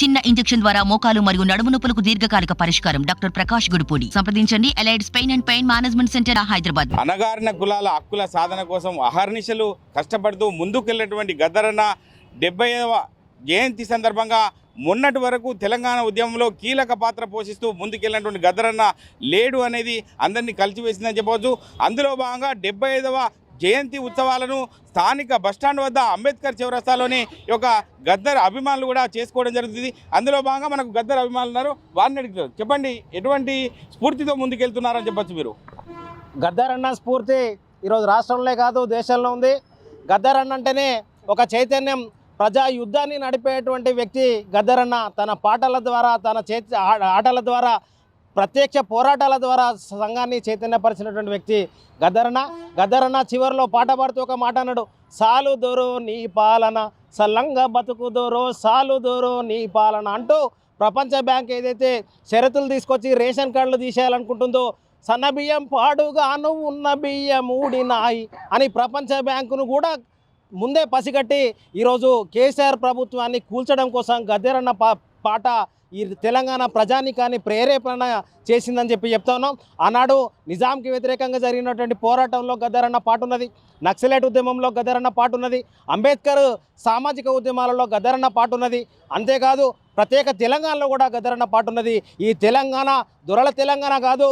చిన్న ఇంజెక్షన్ ద్వారా మోకాలు మరియు నడుము నొప్పులకు దీర్ఘకాలిక పరిష్కారం. డాక్టర్ ప్రకాష్ గుడిపూడి. సంప్రదించండి. Allied pain and pain management centre Hyderabad. అనగారిన కులాల హక్కుల సాధన కోసం అహర్నిశలు కష్టపడుతూ ముందుకెళ్ళినటువంటి గదరన డెబ్బైవ జయంతి సందర్భంగా మొన్నటి వరకు తెలంగాణ ఉద్యమంలో కీలక పాత్ర పోషిస్తూ ముందుకెళ్ళినటువంటి గదరన్న లేడు అనేది అందరినీ కలిసివేసిందని చెప్పవచ్చు. అందులో భాగంగా డెబ్బై ఐదవ జయంతి ఉత్సవాలను స్థానిక బస్టాండ్ వద్ద అంబేద్కర్ చౌరస్తాలోని ఒక యొక్క గద్దర్ అభిమానులు కూడా చేసుకోవడం జరుగుతుంది. అందులో భాగంగా మనకు గద్దర్ అభిమానులు ఉన్నారు. వారిని అడుగుతారు చెప్పండి ఎటువంటి స్ఫూర్తితో ముందుకెళ్తున్నారని చెప్పొచ్చు మీరు? గద్దర్ అన్న స్ఫూర్తి ఈరోజు రాష్ట్రంలో కాదు దేశంలో ఉంది. గద్దర్ అన్న అంటేనే ఒక చైతన్యం. ప్రజా యుద్ధాన్ని నడిపేటువంటి వ్యక్తి గద్దరన్న తన పాటల ద్వారా తన చేతి ఆటల ద్వారా ప్రత్యక్ష పోరాటాల ద్వారా సంఘాన్ని చైతన్యపరిచినటువంటి వ్యక్తి గదరణ. గదరణ చివరిలో పాట పాడుతూ ఒక మాట అన్నాడు సాలు దొరు నీ పాలన సల్లంగా బతుకు దొరో సాలు దొరు నీ పాలన అంటూ ప్రపంచ బ్యాంక్ ఏదైతే షరతులు తీసుకొచ్చి రేషన్ కార్డులు తీసేయాలనుకుంటుందో సన్న బియ్యం పాడుగాను ఉన్న బియ్యం ఊడినాయి అని ప్రపంచ బ్యాంకును కూడా ముందే పసిగట్టి ఈరోజు కేసీఆర్ ప్రభుత్వాన్ని కూల్చడం కోసం గద్దెరన్న పా పాట ఈ తెలంగాణ ప్రజానికాన్ని ప్రేరేపణ చేసిందని చెప్పి చెప్తా ఉన్నాం. ఆనాడు నిజాంకి వ్యతిరేకంగా జరిగినటువంటి పోరాటంలో గద్దరన్న పాట ఉన్నది నక్సలైట్ ఉద్యమంలో గద్దరన్న పాట ఉన్నది అంబేద్కర్ సామాజిక ఉద్యమాలలో గద్దరన్న పాట ఉన్నది అంతేకాదు ప్రత్యేక తెలంగాణలో కూడా గద్దరన్న పాట ఉన్నది ఈ తెలంగాణ దొరల తెలంగాణ కాదు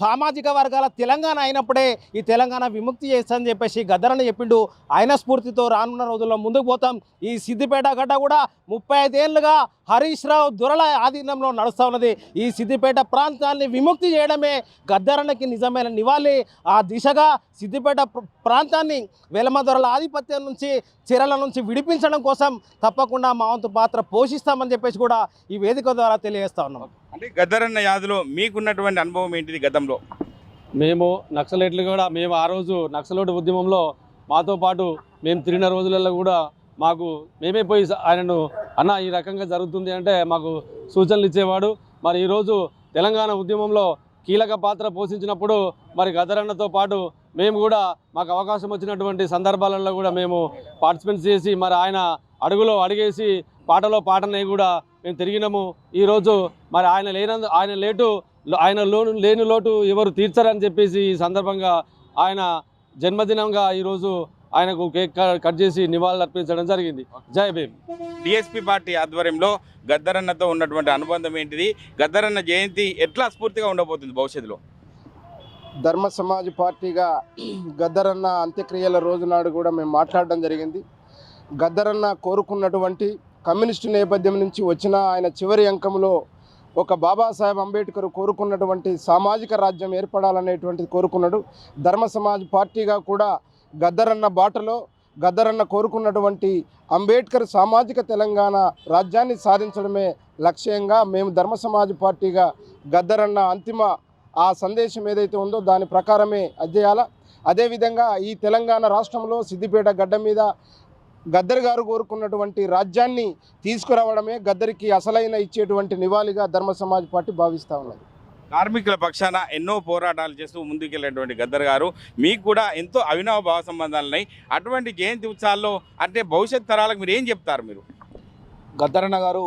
సామాజిక వర్గాల తెలంగాణ అయినప్పుడే ఈ తెలంగాణ విముక్తి చేస్తానని చెప్పేసి గద్దరని చెప్పిండు. ఆయన స్ఫూర్తితో రానున్న రోజుల్లో ముందుకు పోతాం. ఈ సిద్దిపేట గడ్డ కూడా ముప్పై ఐదేళ్ళుగా హరీష్ రావు దొరల ఆధీనంలో నడుస్తూ ఉన్నది. ఈ సిద్దిపేట ప్రాంతాన్ని విముక్తి చేయడమే గద్దరణకి నిజమైన నివాళి. ఆ దిశగా సిద్దిపేట ప్రాంతాన్ని వెలమ దొరల ఆధిపత్యం నుంచి చీరల నుంచి విడిపించడం కోసం తప్పకుండా మా వంతు పాత్ర పోషిస్తామని చెప్పేసి కూడా ఈ వేదిక ద్వారా తెలియజేస్తా ఉన్నాం. అంటే గద్దరన్న యాదలో మీకున్నటువంటి అనుభవం ఏంటిది గతంలో మేము నక్సలైట్లు కూడా మేము ఆ రోజు నక్సలైట్ ఉద్యమంలో మాతో పాటు మేము తిరిగిన రోజులలో కూడా మాకు మేమే పోయి ఆయనను అన్న ఈ రకంగా జరుగుతుంది అంటే మాకు సూచనలు ఇచ్చేవాడు. మరి ఈరోజు తెలంగాణ ఉద్యమంలో కీలక పాత్ర పోషించినప్పుడు మరి గదరన్నతో పాటు మేము కూడా మాకు అవకాశం వచ్చినటువంటి సందర్భాలలో కూడా మేము పార్టిసిపేట్ చేసి మరి ఆయన అడుగులో అడిగేసి పాటలో పాటనే కూడా మేము తిరిగినాము. ఈరోజు మరి ఆయన లేనందు ఆయన లేటు ఆయన లోను లేని లోటు ఎవరు తీర్చరని చెప్పేసి ఈ సందర్భంగా ఆయన జన్మదినంగా ఈరోజు ఆయనకు కేక్ కట్ చేసి నివాళులు అర్పించడం జరిగింది. జై భీమ్. డిఎస్పి పార్టీ ఆధ్వర్యంలో గద్దరన్నతో ఉన్నటువంటి అనుబంధం ఏంటిది? గద్దరన్న జయంతి ఎట్లా స్ఫూర్తిగా ఉండబోతుంది భవిష్యత్తులో? ధర్మ సమాజ్ పార్టీగా గద్దరన్న అంత్యక్రియల రోజు నాడు కూడా మేము మాట్లాడడం జరిగింది. గద్దరన్న కోరుకున్నటువంటి కమ్యూనిస్టు నేపథ్యం నుంచి వచ్చిన ఆయన చివరి అంకంలో ఒక బాబాసాహెబ్ అంబేద్కర్ కోరుకున్నటువంటి సామాజిక రాజ్యం ఏర్పడాలనేటువంటిది కోరుకున్నాడు. ధర్మ సమాజ్ పార్టీగా కూడా గద్దరన్న బాటలో గద్దరన్న కోరుకున్నటువంటి అంబేద్కర్ సామాజిక తెలంగాణ రాజ్యాన్ని సాధించడమే లక్ష్యంగా మేము ధర్మ సమాజ్ పార్టీగా గద్దరన్న అంతిమ ఆ సందేశం ఏదైతే ఉందో దాని ప్రకారమే అధ్యయాల. అదేవిధంగా ఈ తెలంగాణ రాష్ట్రంలో సిద్దిపేట గడ్డ మీద గద్దర్ గారు కోరుకున్నటువంటి రాజ్యాన్ని తీసుకురావడమే గద్దరికి అసలైన ఇచ్చేటువంటి నివాళిగా ధర్మ సమాజ్ పార్టీ భావిస్తూ ఉన్నది. కార్మికుల పక్షాన ఎన్నో పోరాటాలు చేస్తూ ముందుకెళ్ళినటువంటి గద్దర్ గారు మీకు కూడా ఎంతో అవినవ భావ సంబంధాలు ఉన్నాయి అటువంటి జయంతి ఉత్సవాల్లో అంటే భవిష్యత్ తరాలకు మీరు ఏం చెప్తారు మీరు? గద్దరన్న గారు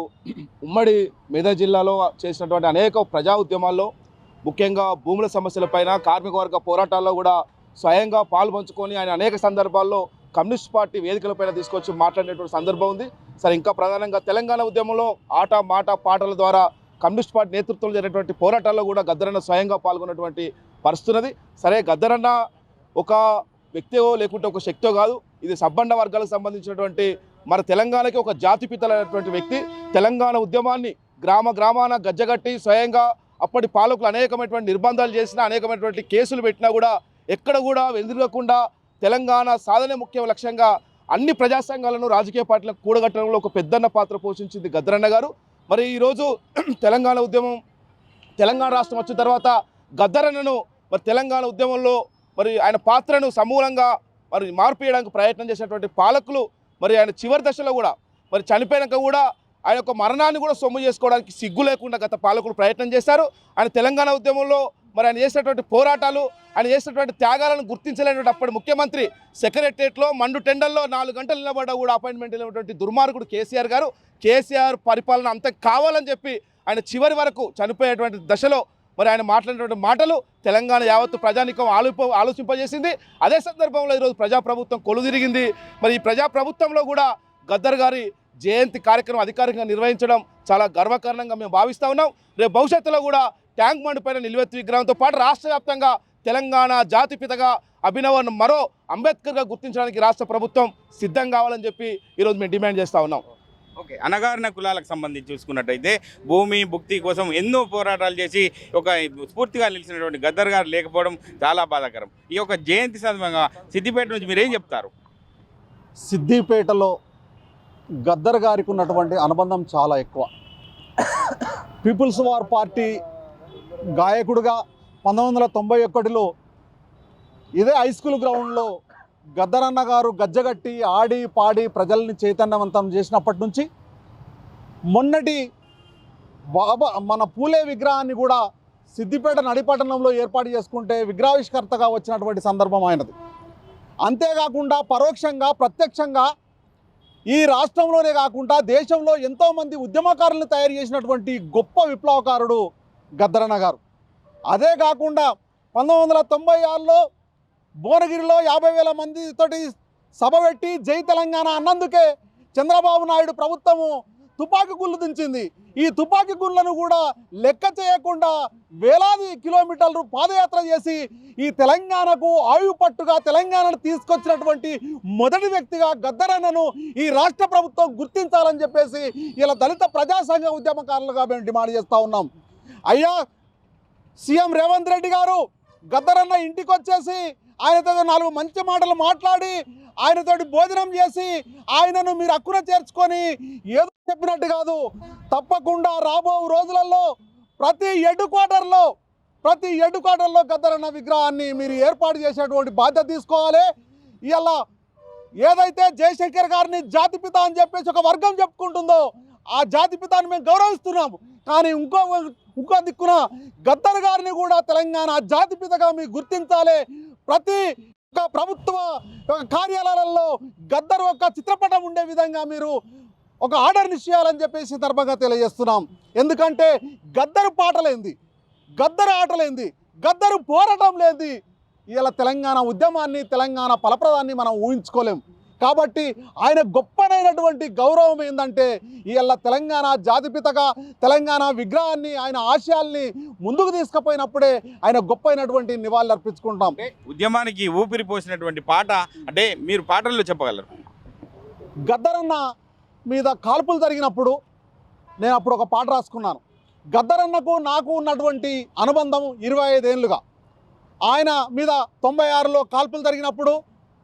ఉమ్మడి మెదక్ జిల్లాలో చేసినటువంటి అనేక ప్రజా ఉద్యమాల్లో ముఖ్యంగా భూముల సమస్యలపైన కార్మిక వర్గ పోరాటాల్లో కూడా స్వయంగా పాల్పంచుకొని ఆయన అనేక సందర్భాల్లో కమ్యూనిస్ట్ పార్టీ వేదికలపైన తీసుకొచ్చి మాట్లాడినటువంటి సందర్భం ఉంది. సరే ఇంకా ప్రధానంగా తెలంగాణ ఉద్యమంలో ఆట మాట పాటల ద్వారా కమ్యూనిస్ట్ పార్టీ నేతృత్వంలో జరిగినటువంటి పోరాటాల్లో కూడా గద్దరన్న స్వయంగా పాల్గొన్నటువంటి పరిస్థితున్నది సరే గద్దరన్న ఒక వ్యక్తియో లేకుంటే ఒక శక్తో కాదు. ఇది సబ్బండ వర్గాలకు సంబంధించినటువంటి మన తెలంగాణకి ఒక జాతిపితలైనటువంటి వ్యక్తి. తెలంగాణ ఉద్యమాన్ని గ్రామ గ్రామాన గజ్జగట్టి స్వయంగా అప్పటి పాలకులు అనేకమైనటువంటి నిర్బంధాలు చేసినా అనేకమైనటువంటి కేసులు పెట్టినా కూడా ఎక్కడ కూడా వెదిరకుండా తెలంగాణ సాధనే ముఖ్య లక్ష్యంగా అన్ని ప్రజా సంఘాలను రాజకీయ పార్టీలకు కూడగట్టడంలో ఒక పెద్దన్న పాత్ర పోషించింది గద్దరన్న గారు. మరి ఈరోజు తెలంగాణ ఉద్యమం తెలంగాణ రాష్ట్రం వచ్చిన తర్వాత గద్దరన్నను మరి తెలంగాణ ఉద్యమంలో మరి ఆయన పాత్రను సమూలంగా మరి మార్పియడానికి ప్రయత్నం చేసినటువంటి పాలకులు మరి ఆయన చివరి దశలో కూడా మరి చనిపోయాక కూడా ఆయన యొక్క మరణాన్ని కూడా సొమ్ము చేసుకోవడానికి సిగ్గు లేకుండా గత పాలకులు ప్రయత్నం చేశారు. ఆయన తెలంగాణ ఉద్యమంలో మరి ఆయన చేసినటువంటి పోరాటాలు ఆయన చేసినటువంటి త్యాగాలను గుర్తించలేనటువంటి అప్పటి ముఖ్యమంత్రి సెక్రటరియట్లో మండు టెండర్లో నాలుగు గంటలు నిలబడ్డా కూడా అపాయింట్మెంట్ వెళ్ళినటువంటి దుర్మార్గుడు కేసీఆర్ గారు. కేసీఆర్ పరిపాలన అంత కావాలని చెప్పి ఆయన చివరి వరకు చనిపోయేటువంటి దశలో మరి ఆయన మాట్లాడినటువంటి మాటలు తెలంగాణ యావత్తు ప్రజానికం ఆలోప ఆలోచింపజేసింది. అదే సందర్భంలో ఈరోజు ప్రజాప్రభుత్వం కొలుదిరిగింది మరి ఈ ప్రజాప్రభుత్వంలో కూడా గద్దర్ గారి జయంతి కార్యక్రమం అధికారికంగా నిర్వహించడం చాలా గర్వకారణంగా మేము భావిస్తూ ఉన్నాం. రేపు భవిష్యత్తులో కూడా ట్యాంక్ బండ్ పైన నిలువెత్తు విగ్రహంతో పాటు రాష్ట్ర వ్యాప్తంగా తెలంగాణ జాతిపితగా అభినవన్ మరో అంబేద్కర్గా గుర్తించడానికి రాష్ట్ర ప్రభుత్వం సిద్ధం కావాలని చెప్పి ఈరోజు మేము డిమాండ్ చేస్తూ ఉన్నాం. ఓకే అనగారిన కులాలకు సంబంధించి చూసుకున్నట్టయితే భూమి భుక్తి కోసం ఎన్నో పోరాటాలు చేసి ఒక స్ఫూర్తిగా నిలిచినటువంటి గద్దర్ గారు లేకపోవడం చాలా బాధాకరం. ఈ యొక్క జయంతి సందర్భంగా సిద్దిపేట నుంచి మీరేం చెప్తారు? సిద్దిపేటలో గద్దర్ గారికి ఉన్నటువంటి అనుబంధం చాలా ఎక్కువ. పీపుల్స్ వార్ పార్టీ గాయకుడుగా పంతొమ్మిది వందల తొంభై ఒకటిలో ఇదే హై స్కూల్ గ్రౌండ్లో గద్దరన్న గారు గజ్జగట్టి ఆడి పాడి ప్రజల్ని చైతన్యవంతం చేసినప్పటి నుంచి మొన్నటి బాబా మన పూలే విగ్రహాన్ని కూడా సిద్దిపేట నడిపట్టణంలో ఏర్పాటు చేసుకుంటే విగ్రహావిష్కర్తగా వచ్చినటువంటి సందర్భం ఆయనది. అంతేకాకుండా పరోక్షంగా ప్రత్యక్షంగా ఈ రాష్ట్రంలోనే కాకుండా దేశంలో ఎంతోమంది ఉద్యమకారులను తయారు చేసినటువంటి గొప్ప విప్లవకారుడు గద్దరన్న గారు. అదే కాకుండా పంతొమ్మిది వందల తొంభై ఆరులో భువనగిరిలో యాభై వేల మందితోటి సభ పెట్టి జై తెలంగాణ అన్నందుకే చంద్రబాబు నాయుడు ప్రభుత్వము తుపాకీ గుళ్ళు దించింది. ఈ తుపాకీ గుళ్ళను కూడా లెక్క చేయకుండా వేలాది కిలోమీటర్లు పాదయాత్ర చేసి ఈ తెలంగాణకు ఆయువు పట్టుగా తెలంగాణను తీసుకొచ్చినటువంటి మొదటి వ్యక్తిగా గద్దరన్నను ఈ రాష్ట్ర ప్రభుత్వం గుర్తించాలని చెప్పేసి ఇలా దళిత ప్రజా సంఘ ఉద్యమకారులుగా మేము డిమాండ్ చేస్తూ ఉన్నాం. అయ్యా సీఎం రేవంత్ రెడ్డి గారు గద్దరన్న ఇంటికి వచ్చేసి ఆయనతో నాలుగు మంచి మాటలు మాట్లాడి ఆయనతోటి భోజనం చేసి ఆయనను మీరు అక్కున చేర్చుకొని ఏదో చెప్పినట్టు కాదు తప్పకుండా రాబో రోజులలో ప్రతి ఎడ్డు క్వార్టర్లో ప్రతి ఎడ్డు క్వార్టర్లో గద్దరన్న విగ్రహాన్ని మీరు ఏర్పాటు చేసేటువంటి బాధ్యత తీసుకోవాలి. ఇలా ఏదైతే జయశంకర్ గారిని జాతిపిత అని చెప్పేసి ఒక వర్గం చెప్పుకుంటుందో ఆ జాతిపితాన్ని మేము గౌరవిస్తున్నాము. కానీ ఇంకో ఇంకో దిక్కున గద్దర్ గారిని కూడా తెలంగాణ జాతిపితగా మీరు గుర్తించాలి. ప్రతి ఒక ప్రభుత్వ కార్యాలయాలలో గద్దర్ ఒక చిత్రపటం ఉండే విధంగా మీరు ఒక ఆర్డర్ని చేయాలని చెప్పేసి సందర్భంగా తెలియజేస్తున్నాం. ఎందుకంటే గద్దరు పాటలేంది. గద్దరు ఆటలేంది. గద్దరు పోరాటం లేంది ఇలా తెలంగాణ ఉద్యమాన్ని తెలంగాణ ఫలప్రదాన్ని మనం ఊహించుకోలేం. కాబట్టి ఆయన గొప్పనైనటువంటి గౌరవం ఏంటంటే ఇవాళ తెలంగాణ జాతిపితగా తెలంగాణ విగ్రహాన్ని ఆయన ఆశయాల్ని ముందుకు తీసుకుపోయినప్పుడే ఆయన గొప్పైనటువంటి నివాళులు అర్పించుకుంటాం. ఉద్యమానికి ఊపిరి పోసినటువంటి పాట అంటే మీరు పాటల్లో చెప్పగలరు. గద్దరన్న మీద కాల్పులు జరిగినప్పుడు నేను అప్పుడు ఒక పాట రాసుకున్నాను. గద్దరన్నకు నాకు ఉన్నటువంటి అనుబంధం ఇరవై ఐదేళ్ళుగా ఆయన మీద తొంభై ఆరులో కాల్పులు జరిగినప్పుడు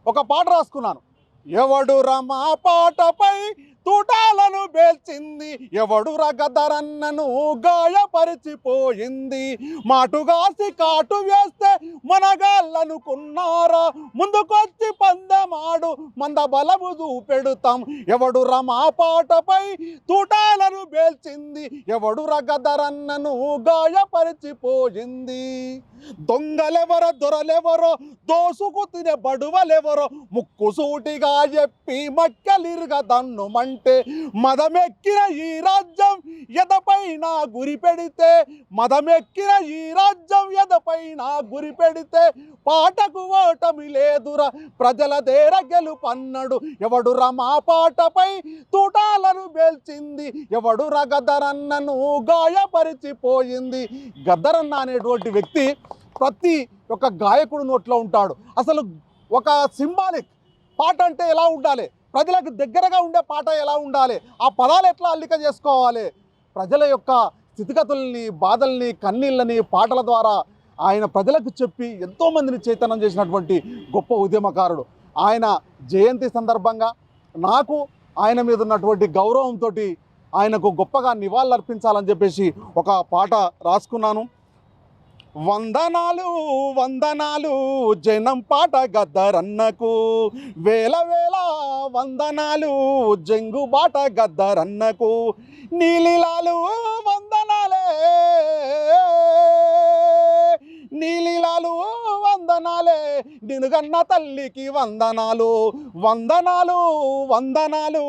ఒక పాట రాసుకున్నాను. ఎవడు రమా పాటపై తూటాలను పేల్చింది ఎవడు రగదరన్నను గాయపరిచిపోయింది. మాటుగాసి కాటు వేస్తే మనగాళ్ళనుకున్నారా? ముందుకొచ్చి పందమాడు మంద బలము చూపెడుతాం. ఎవడు రమాపాటపై తూటాలను పేల్చింది ఎవడు రగదరన్నను గాయపరిచిపోయింది. దొంగలెవరో దొరలెవరో దోసుకు తినే బడువలెవరో ముక్కు సూటిగా చెప్పి మండి అంటే మదమెక్కిన ఈ రాజ్యం ఎదపైన గురి పెడితే మదమెక్కిన ఈ రాజ్యం ఎదపైన గురి పెడితే పాటకు ఓటమి లేదురా. ప్రజల దేర గెలుపన్నడు. ఎవడురా మా పాటపై తూటాలను పేల్చింది ఎవడురా గదరన్నను గాయపరిచిపోయింది? గద్దరన్న అనేటువంటి వ్యక్తి ప్రతి ఒక్క గాయకుడు నోట్లో ఉంటాడు. అసలు ఒక సింబాలిక్ పాట అంటే ఎలా ఉండాలి? ప్రజలకు దగ్గరగా ఉండే పాట ఎలా ఉండాలి? ఆ పదాలు ఎట్లా అల్లిక చేసుకోవాలి? ప్రజల యొక్క స్థితిగతుల్ని బాధల్ని కన్నీళ్ళని పాటల ద్వారా ఆయన ప్రజలకు చెప్పి ఎంతోమందిని చైతన్యం చేసినటువంటి గొప్ప ఉద్యమకారుడు. ఆయన జయంతి సందర్భంగా నాకు ఆయన మీద ఉన్నటువంటి గౌరవంతో ఆయనకు గొప్పగా నివాళులు అర్పించాలని చెప్పేసి ఒక పాట రాసుకున్నాను. వందనాలు వందనాలు జనం పాట గద్దరన్నకు. వేల వేల వందనాలు జంగు బాట గద్దరన్నకు. నీలిలాలు వందనాలే. నినుగన్న తల్లికి వందనాలు వందనాలు వందనాలు.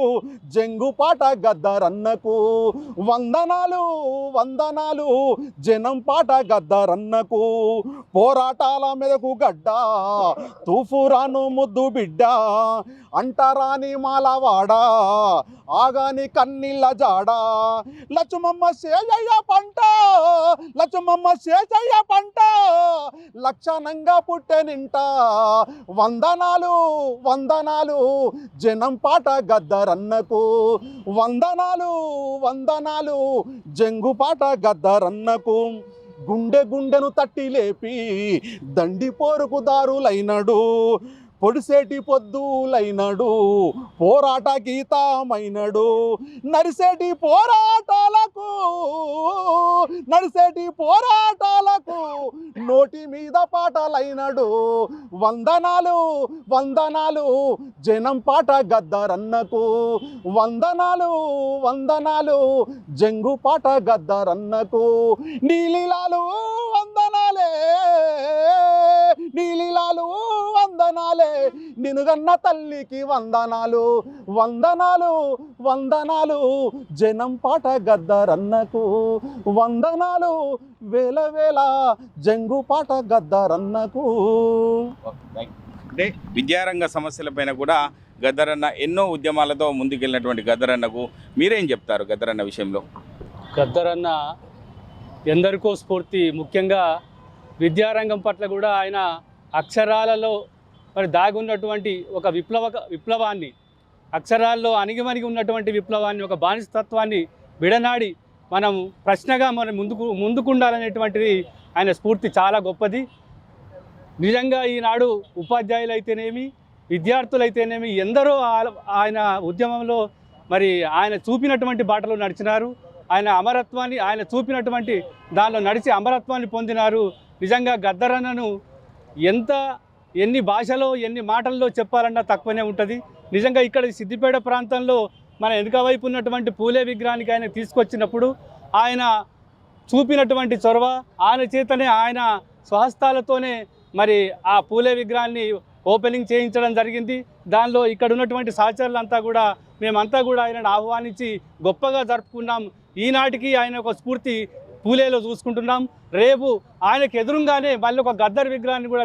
జంగుపాట గద్దరన్నకు వందనాలు వందనాలు. జనం పాట గద్దరన్నకు పోరాటాల మీదకు గడ్డ తూఫురాను ముద్దు బిడ్డ అంటరాని మాలవాడ ఆగాని కన్నీళ్ళ జాడ. లచ్చుమమ్మ సేజయ్య పంట లచ్చుమమ్మ సేజయ్య పంట. లక్షణంగా పుట్టెనింట వందనాలు వందనాలు జనం పాట గద్దరన్నకు. వందనాలు వందనాలు జంగు పాట గద్దరన్నకు. గుండె గుండెను తట్టి లేపి దండి పోరుకు దారులైనడు. పొడిసేటి పొద్దులైనడు పోరాట గీతమైనడు. నరిసేటి పోరాటాలకు నడిసేటి పోరాటాలకు నోటి మీద పాటలైనడు. వందనాలు వందనాలు జనం పాట గద్దరన్నకు. వందనాలు వందనాలు జంగు పాట గద్దరన్నకు. నీలిలాలు వందనాలే నీలిలాలు వందనాలే. నినుగన్న తల్లికి వందనాలు వందనాలు వందనాలు. జనం పాట గద్దరన్నకు వందనాలు వేల వేల జంగు పాట గద్దరన్నకు. అంటే విద్యారంగ సమస్యలపైన కూడా గద్దరన్న ఎన్నో ఉద్యమాలతో ముందుకెళ్ళినటువంటి గద్దరన్నకు మీరేం చెప్తారు గద్దరన్న విషయంలో? గద్దరన్న ఎందరికో స్ఫూర్తి. ముఖ్యంగా విద్యారంగం పట్ల కూడా ఆయన అక్షరాలలో మరి దాగి ఉన్నటువంటి ఒక విప్లవ విప్లవాన్ని అక్షరాల్లో అణిగిమణిగి ఉన్నటువంటి విప్లవాన్ని ఒక బానిసతత్వాన్ని విడనాడి మనం ప్రశ్నగా మనం ముందుకు ముందుకుండాలనేటువంటిది ఆయన స్ఫూర్తి చాలా గొప్పది. నిజంగా ఈనాడు ఉపాధ్యాయులు అయితేనేమి విద్యార్థులైతేనేమి ఎందరో ఆ- ఆయన ఉద్యమంలో మరి ఆయన చూపినటువంటి బాటలో నడిచినారు. ఆయన అమరత్వాన్ని ఆయన చూపినటువంటి దానిలో నడిచి అమరత్వాన్ని పొందినారు. నిజంగా గద్దరన్నను ఎంత ఎన్ని భాషలో ఎన్ని మాటల్లో చెప్పాలన్నా తక్కువనే ఉంటుంది. నిజంగా ఇక్కడ సిద్దిపేట ప్రాంతంలో మన వెనుక వైపు ఉన్నటువంటి పూలే విగ్రహానికి ఆయన తీసుకొచ్చినప్పుడు ఆయన చూపినటువంటి చొరవ ఆయన చేతనే ఆయన స్వహస్తాలతోనే మరి ఆ పూలే విగ్రహాన్ని ఓపెనింగ్ చేయించడం జరిగింది. దానిలో ఇక్కడ ఉన్నటువంటి సహచరులంతా కూడా మేమంతా కూడా ఆయనను ఆహ్వానించి గొప్పగా జరుపుకున్నాం. ఈనాటికి ఆయన ఒక స్ఫూర్తి పూలేలో చూసుకుంటున్నాం. రేపు ఆయనకు ఎదురుగానే మళ్ళీ ఒక గద్దర్ విగ్రహాన్ని కూడా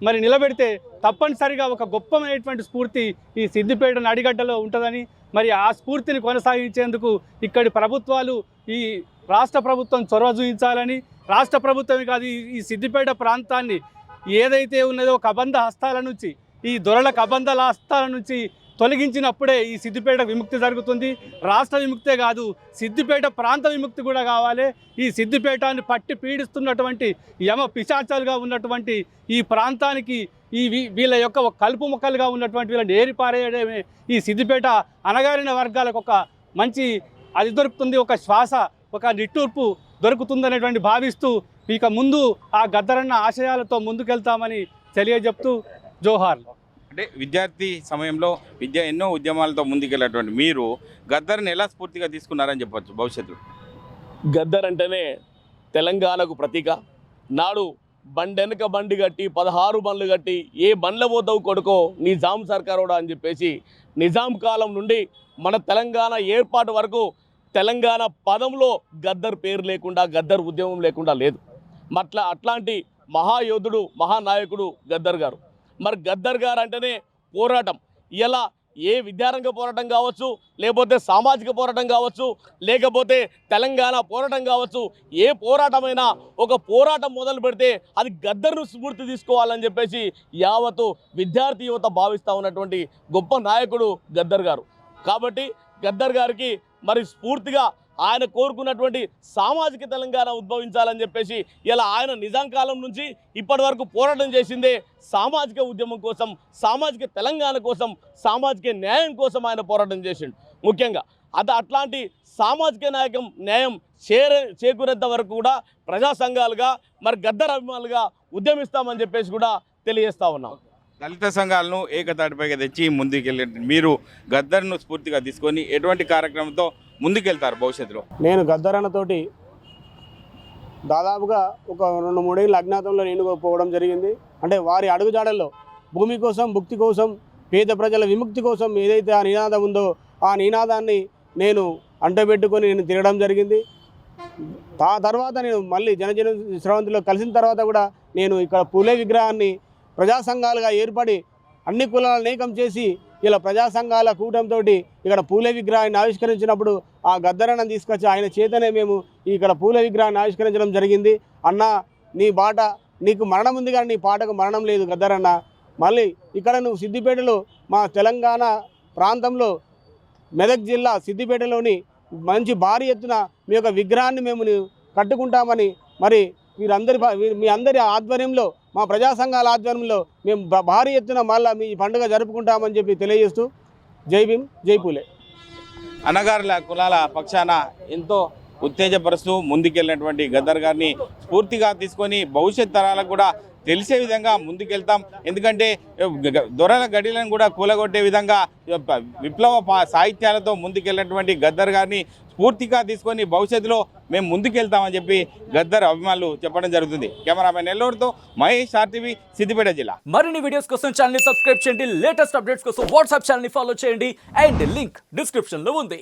మరి నిలబెడితే తప్పనిసరిగా ఒక గొప్పమైనటువంటి స్ఫూర్తి ఈ సిద్దిపేట నడిగడ్డలో ఉంటుందని మరి ఆ స్ఫూర్తిని కొనసాగించేందుకు ఇక్కడి ప్రభుత్వాలు ఈ రాష్ట్ర ప్రభుత్వం చొరవ చూపించాలని రాష్ట్ర ప్రభుత్వమే కాదు ఈ- ఈ సిద్దిపేట ప్రాంతాన్ని ఏదైతే ఉన్నదో కబంధ హస్తాల నుంచి ఈ దొరల కబంధల హస్తాల నుంచి తొలగించినప్పుడే ఈ సిద్దిపేట విముక్తి జరుగుతుంది. రాష్ట్ర విముక్తే కాదు సిద్దిపేట ప్రాంత విముక్తి కూడా కావాలి. ఈ సిద్దిపేటాన్ని పట్టి పీడిస్తున్నటువంటి యమ పిశాచాలుగా ఉన్నటువంటి ఈ ప్రాంతానికి ఈ వీ- వీళ్ళ యొక్క ఒక కలుపు మొక్కలుగా ఉన్నటువంటి వీళ్ళని ఏరిపారేయడమే ఈ సిద్దిపేట అనగారిన వర్గాలకు ఒక మంచి అది దొరుకుతుంది ఒక శ్వాస ఒక నిట్టూర్పు దొరుకుతుందనేటువంటి భావిస్తూ ఇక ముందు ఆ గద్దరన్న ఆశయాలతో ముందుకెళ్తామని తెలియజెప్తూ జోహార్లు. అంటే విద్యార్థి సమయంలో విద్య ఎన్నో ఉద్యమాలతో ముందుకెళ్ళినటువంటి మీరు గద్దర్ని ఎలా స్ఫూర్తిగా తీసుకున్నారని చెప్పవచ్చు భవిష్యత్తులో? గద్దర్ అంటేనే తెలంగాణకు ప్రతీక. నాడు బండెనక బండి కట్టి పదహారు బండ్లు కట్టి ఏ బండ్ల పోతావు కొడుకో నిజాం సర్కారోడా అని చెప్పేసి నిజాం కాలం నుండి మన తెలంగాణ ఏర్పాటు వరకు తెలంగాణ పదంలో గద్దర్ పేరు లేకుండా గద్దర్ ఉద్యమం లేకుండా లేదు. మట్ల అట్లాంటి మహాయోధుడు మహానాయకుడు గద్దర్ గారు. మరి గద్దర్ గారు అంటేనే పోరాటం. ఇలా ఏ విద్యారంగ పోరాటం కావచ్చు లేకపోతే సామాజిక పోరాటం కావచ్చు లేకపోతే తెలంగాణ పోరాటం కావచ్చు ఏ పోరాటమైనా ఒక పోరాటం మొదలు పెడితే అది గద్దర్ను స్ఫూర్తి తీసుకోవాలని చెప్పేసి యావత్తు విద్యార్థి యువత భావిస్తూ ఉన్నటువంటి గొప్ప నాయకుడు గద్దర్ గారు. కాబట్టి గద్దర్ గారికి మరి స్ఫూర్తిగా ఆయన కోరుకున్నటువంటి సామాజిక తెలంగాణ ఉద్భవించాలని చెప్పేసి ఇలా ఆయన నిజాం కాలం నుంచి ఇప్పటి వరకు పోరాటం చేసిందే సామాజిక ఉద్యమం కోసం సామాజిక తెలంగాణ కోసం సామాజిక న్యాయం కోసం ఆయన పోరాటం చేసిండు. ముఖ్యంగా అది అట్లాంటి సామాజిక నాయకం న్యాయం చేరే చేకూరేంత వరకు కూడా ప్రజా సంఘాలుగా మరి గద్దర్ అభిమానులుగా ఉద్యమిస్తామని చెప్పేసి కూడా తెలియజేస్తా ఉన్నాం. దళిత సంఘాలను ఏకతాటిపైకి తెచ్చి ముందుకెళ్ళి మీరు గద్దర్ను స్ఫూర్తిగా తీసుకొని ఎటువంటి కార్యక్రమంతో ముందుకెళ్తారు భవిష్యత్తులో? నేను గద్దరన్నతోటి దాదాపుగా ఒక రెండు మూడేళ్ళు అజ్ఞాతంలో నేను పోవడం జరిగింది. అంటే వారి అడుగుజాడల్లో భూమి కోసం భుక్తి కోసం పేద ప్రజల విముక్తి కోసం ఏదైతే ఆ నినాదం ఉందో ఆ నినాదాన్ని నేను అంటబెట్టుకొని నేను తిరగడం జరిగింది. ఆ తర్వాత నేను మళ్ళీ జనజన శ్రవంతిలో కలిసిన తర్వాత కూడా నేను ఇక్కడ పూలే విగ్రహాన్ని ప్రజా సంఘాలుగా ఏర్పడి అన్ని కులాలను ఏకం చేసి ఇలా ప్రజా సంఘాల కూటమితో ఇక్కడ పూల విగ్రహాన్ని ఆవిష్కరించినప్పుడు ఆ గద్దరన్న తీసుకొచ్చి ఆయన చేతనే మేము ఇక్కడ పూల విగ్రహాన్ని ఆవిష్కరించడం జరిగింది. అన్న నీ బాట నీకు మరణం ఉంది కానీ నీ పాటకు మరణం లేదు గద్దరన్న. మళ్ళీ ఇక్కడ నువ్వు సిద్దిపేటలో మా తెలంగాణ ప్రాంతంలో మెదక్ జిల్లా సిద్దిపేటలోని మంచి భారీ ఎత్తున మీ యొక్క విగ్రహాన్ని మేము కట్టుకుంటామని మరి వీరందరి వీ- మీ అందరి ఆధ్వర్యంలో మా ప్రజా సంఘాల ఆధ్వర్యంలో మేము భారీ ఎత్తున మళ్ళీ మీ పండుగ జరుపుకుంటామని చెప్పి తెలియజేస్తూ జై భీమ్ జై పూలే. అన్నగారుల కులాల పక్షాన ఎంతో ఉత్తేజపరుస్తూ ముందుకెళ్ళినటువంటి గద్దర్ గారిని స్ఫూర్తిగా తీసుకొని భవిష్యత్ తరాలకు కూడా తెలిసే విధంగా ముందుకెళ్తాం. ఎందుకంటే దొరల గడిలను కూడా కూలగొట్టే విధంగా విప్లవ పా- సాహిత్యాలతో ముందుకెళ్ళినటువంటి గద్దర్ గారిని స్ఫూర్తిగా తీసుకొని భవిష్యత్తులో మేము ముందుకెళ్తామని చెప్పి గద్దర్ అభిమానులు చెప్పడం జరుగుతుంది. కెమెరామెన్ నెల్లూరుతో మహేష్ ఆర్టీవీ సిద్దిపేట జిల్లా. మరిన్ని వీడియోస్ కోసం ఛానల్ సబ్స్క్రైబ్ చేయండి. లేటెస్ట్ అప్డేట్స్ కోసం వాట్సాప్ ఛానల్ ఫాలో చేయండి. అండ్ లింక్ డిస్క్రిప్షన్లో ఉంది.